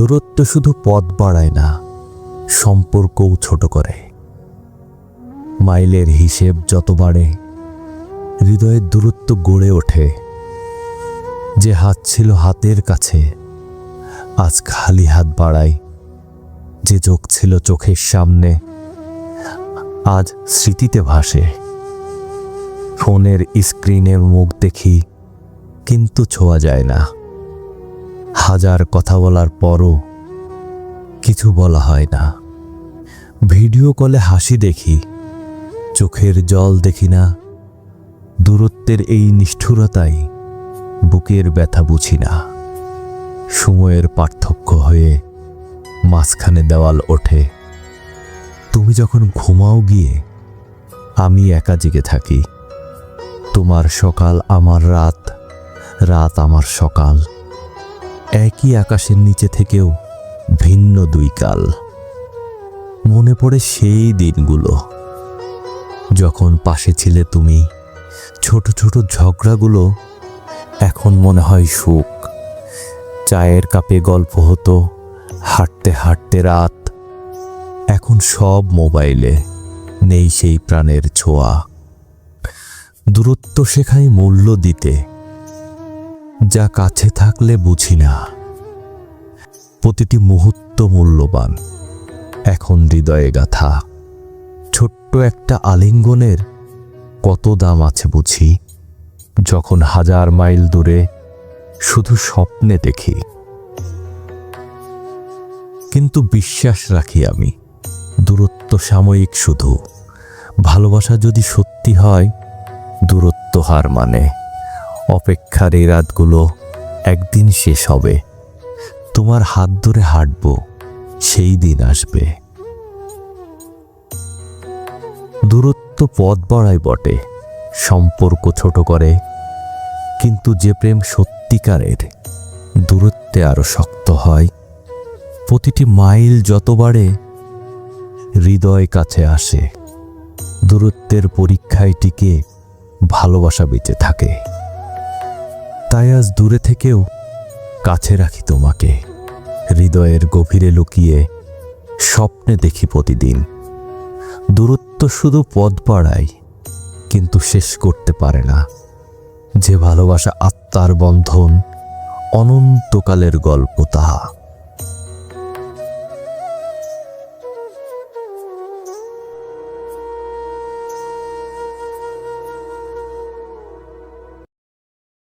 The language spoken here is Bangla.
দূরত্ব শুধু পথ বাড়ায় না, সম্পর্কও ছোট করে। মাইলের হিসেব যত বাড়ে, হৃদয়ের দূরত্ব গড়ে ওঠে। যে হাত ছিল হাতের কাছে, আজ খালি হাত বাড়ায়। যে চোখ ছিল চোখের সামনে, আজ স্মৃতিতে ভাসে। ফোনের স্ক্রিনের মুখ দেখি, কিন্তু ছোঁয়া যায় না। হাজার কথা বলার পরও কিছু বলা হয় না। ভিডিও কলে হাসি দেখি, চোখের জল দেখি না, দূরত্বের এই নিষ্ঠুরতাই বুকের ব্যথা বুঝি না। সময়ের পার্থক্য হয়ে মাঝখানে দেওয়াল ওঠে। তুমি যখন ঘুমাও গিয়ে, আমি একা জেগে থাকি। তোমার সকাল আমার রাত রাত আমার সকাল। একই আকাশের নিচে থেকেও ভিন্ন দুই কাল। মনে পড়ে সেই দিনগুলো। যখন পাশে ছিলে তুমি, ছোট ছোট ঝগড়াগুলো এখন মনে হয় সুখ। চায়ের কাপে গল্প হতো, হাঁটতে হাঁটতে রাত। এখন সব মোবাইলে নেই সেই প্রাণের ছোঁয়া। দূরত্ব শেখায় মূল্য দিতে যা কাছে থাকলে বুঝি না। প্রতিটি মুহূর্ত মূল্যবান। এখন হৃদয়ে গাথা। ছোট্ট একটা আলিঙ্গনের কত দাম আছে বুঝি? যখন হাজার মাইল দূরে শুধু স্বপ্নে দেখি। কিন্তু বিশ্বাস রাখি আমি, দূরত্ব সাময়িক শুধু। ভালোবাসা যদি সত্যি হয়, দূরত্ব হার মানে। অপেক্ষার এই রাতগুলো একদিন শেষ হবে। তোমার হাত ধরে হাঁটব, সেই দিন আসবে। দূরত্ব পথ বাড়ায় বটে, সম্পর্ক ছোট করে। কিন্তু যে প্রেম সত্যিকারের, দূরত্বে আরও শক্ত হয়। প্রতিটি মাইল যত বাড়ে, হৃদয় কাছে আসে। দূরত্বের পরীক্ষায় টিকে ভালোবাসা বেঁচে থাকে। তাই আজ দূরে থেকেও কাছে রাখি তোমাকে। হৃদয়ের গভীরে লুকিয়ে স্বপ্নে দেখি প্রতিদিন। দূরত্ব শুধু পদ বাড়ায়, কিন্তু শেষ করতে পারে না। যে ভালোবাসা আত্মার বন্ধন, অনন্তকালের গল্প তাহা।